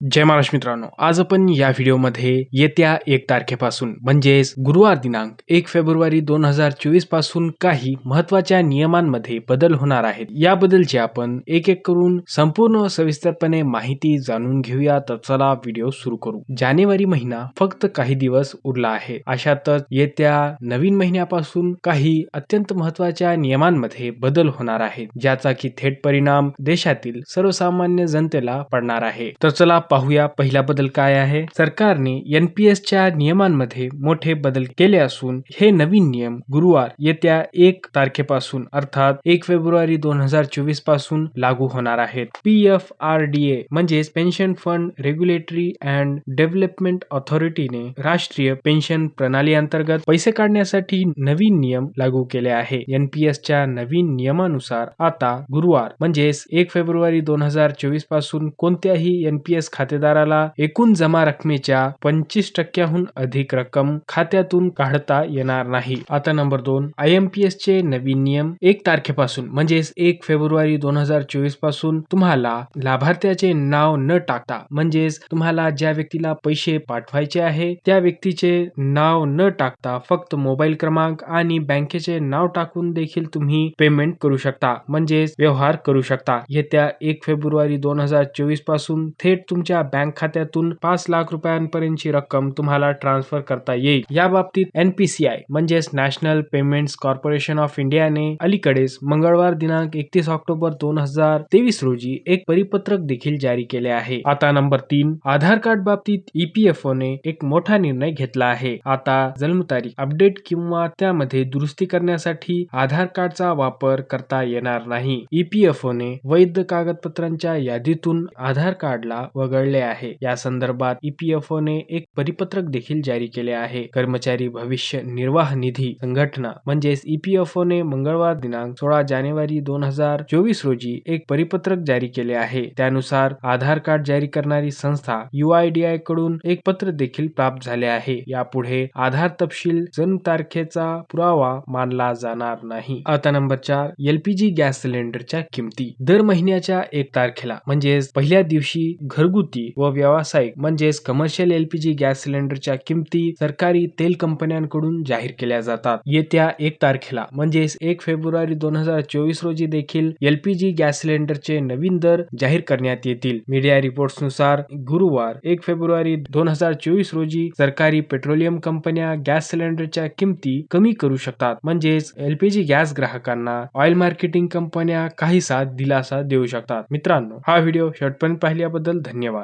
जय महाराष्ट्र मित्रांनो आज आपण या व्हिडिओमध्ये येत्या एक तारखेपासून म्हणजेच गुरुवार दिनांक एक फेब्रुवारी दोन हजार चोवीसपासून काही महत्त्वाच्या नियमांमध्ये बदल होणार आहेत. याबद्दलची आपण एक एक करून संपूर्ण सविस्तरपणे माहिती जाणून घेऊया. तर चला व्हिडिओ सुरू करू. जानेवारी महिना फक्त काही दिवस उरला आहे. अशातच येत्या नवीन महिन्यापासून काही अत्यंत महत्त्वाच्या नियमांमध्ये बदल होणार आहेत ज्याचा की थेट परिणाम देशातील सर्वसामान्य जनतेला पडणार आहे. तर चला पाहूया पहिला बदल काय आहे. सरकारने एनपीएस च्या नियमांमध्ये मोठे बदल केले असून हे नवीन नियम गुरुवार येत्या एक तारखेपासून अर्थात एक फेब्रुवारी दोन हजार चोवीसपासून लागू होणार आहेत. P F R D A म्हणजेच pension fund regulatory and development ऑथॉरिटीने राष्ट्रीय पेन्शन प्रणाली अंतर्गत पैसे काढण्यासाठी नवीन नियम लागू केले आहे. एनपीएस च्या नवीन नियमानुसार आता गुरुवार म्हणजेच एक फेब्रुवारी दोन हजार चोवीसपासून कोणत्याही एनपीएस खातेदाराला एकूण जमा रकमेच्या पंचवीस टक्क्याहून अधिक रक्कम खात्यातून काढता येणार नाही. आता नंबर दोन आय एम पी एस चे नवीन नियम एक तारखेपासून म्हणजेच एक फेब्रुवारी दोन हजार चोवीसपासून तुम्हाला लाभार्थ्याचे नाव न टाकता म्हणजेच तुम्हाला ज्या व्यक्तीला पैसे पाठवायचे आहे त्या व्यक्तीचे नाव न टाकता फक्त मोबाईल क्रमांक आणि बँकेचे नाव टाकून देखील तुम्ही पेमेंट करू शकता म्हणजेच व्यवहार करू शकता. येत्या एक फेब्रुवारी दोन हजार चोवीसपासून थेट तुमच्या बँक खात्यातून पाच लाख रुपयांपर्यंतची रक्कम तुम्हाला ट्रान्सफर करता येईल. या बाबतीत एनपीसीआय म्हणजेच नॅशनल पेमेंट्स कॉर्पोरेशन ऑफ इंडियाने अलीकडेच मंगळवार दिनांक एकतीस ऑक्टोबर दोन हजार तेवीस रोजी एक परिपत्रक देखील जारी केले आहे. आता नंबर तीन आधार कार्ड बाबतीत ईपीएफओ ने एक मोठा निर्णय घेतला आहे. आता जन्मतारीख अपडेट किंवा त्यामध्ये दुरुस्ती करण्यासाठी आधार कार्डचा वापर करता येणार नाही. ईपीएफओ ने वैध कागदपत्रांच्या यादीतून आधार कार्डला वगळले आहे. या संदर्भात ईपीएफओ ने एक परिपत्रक देखील जारी केले आहे. कर्मचारी भविष्य निर्वाह निधी संघटना म्हणजेच ईपीएफओ ने मंगळवार दिनांक सोळा जानेवारी दोन हजार चोवीस रोजी एक परिपत्रक जारी केले आहे. त्यानुसार आधार कार्ड जारी करणारी संस्था युआयडीआयकडून एक पत्र देखील प्राप्त झाले आहे. यापुढे आधार तपशील जन्म तारखेचा पुरावा मानला जाणार नाही. आता नंबर चार एलपीजी गॅस सिलेंडरच्या किमती. दर महिन्याच्या एक तारखेला म्हणजेच पहिल्या दिवशी घरगुती व व्यावसायिक म्हणजेच कमर्शियल एलपीजी गॅस सिलेंडरच्या किमती सरकारी तेल कंपन्यांकडून जाहीर केल्या जातात. येत्या एक तारखेला म्हणजेच एक फेब्रुवारी दोन हजार चोवीस रोजी देखील एलपीजी गॅस सिलेंडरचे नवीन दर जाहीर करण्यात येतील. मीडिया रिपोर्ट्सनुसार गुरुवार एक फेब्रुवारी दोन हजार चोवीस रोजी सरकारी पेट्रोलियम कंपन्या गॅस सिलेंडरच्या किमती कमी करू शकतात. म्हणजेच एलपीजी गॅस ग्राहकांना ऑइल मार्केटिंग कंपन्या काहीसा दिलासा देऊ शकतात. मित्रांनो हा व्हिडिओ शेवटपर्यंत पाहिल्याबद्दल धन्यवाद.